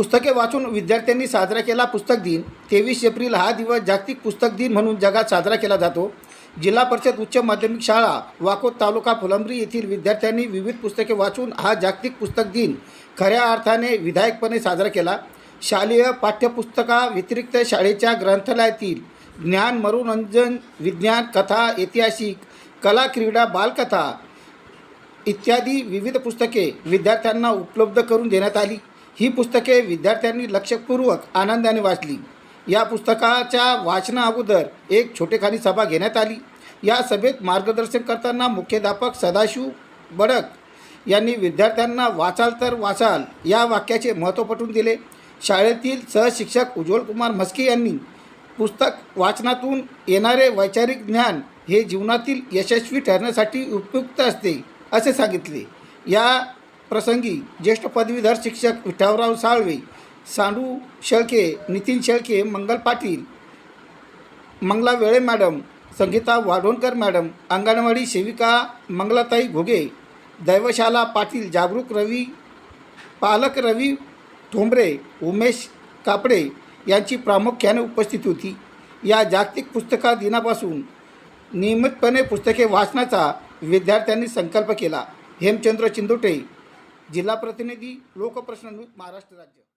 पुस्तके वाचून विद्यार्थ्यांनी साजरा केला पुस्तक दिन. तेवीस एप्रिल हा दिवस जागतिक पुस्तक दिन म्हणून जगात साजरा केला जातो. जिल्हा परिषद उच्च माध्यमिक शाळा वाकोद तालुका फुलंब्री येथील विद्यार्थ्यांनी विविध पुस्तके वाचून हा जागतिक पुस्तक दिन खऱ्या अर्थाने विधायकपणे साजरा केला. शालेय पाठ्यपुस्तका व्यतिरिक्त शाळेच्या ग्रंथालयातील ज्ञान मनोरंजन विज्ञान कथा ऐतिहासिक कला क्रीडा बालकथा इत्यादी विविध पुस्तके विद्यार्थ्यांना उपलब्ध करून देण्यात आली. ही पुस्तके विद्यार्थ्यांनी लक्षपूर्वक आनंदाने वाचली. या पुस्तकाच्या वाचना अगोदर एक छोटेखानी सभा घेण्यात आली. या सभेत मार्गदर्शन करताना मुख्याध्यापक सदाशिव बडक यांनी विद्यार्थ्यांना वाचाल तर वाचाल या वाक्याचे महत्त्व पटवून दिले. शाळेतील सहशिक्षक उज्ज्वल कुमार म्हस्के यांनी पुस्तक वाचनातून येणारे वैचारिक ज्ञान हे जीवनातील यशस्वी ठरण्यासाठी उपयुक्त असते असे सांगितले. या प्रसंगी ज्येष्ठ पदवीधर शिक्षक विठावराव साळवे सांडू शेळके नितीन शेळके मंगल पाटील मंगला वेळे मॅडम संगीता वाढोणकर मॅडम अंगणवाडी सेविका मंगलाताई घोगे दैवशाला पाटील जागरूक रवी पालक रवी ठोंबरे उमेश कापडे यांची प्रामुख्याने उपस्थिती होती. या जागतिक पुस्तका दिनापासून नियमितपणे पुस्तके वाचण्याचा विद्यार्थ्यांनी संकल्प केला. हेमचंद्र चिंदोटे जिल्हा प्रतिनिधी लोकप्रश्न महाराष्ट्र राज्य.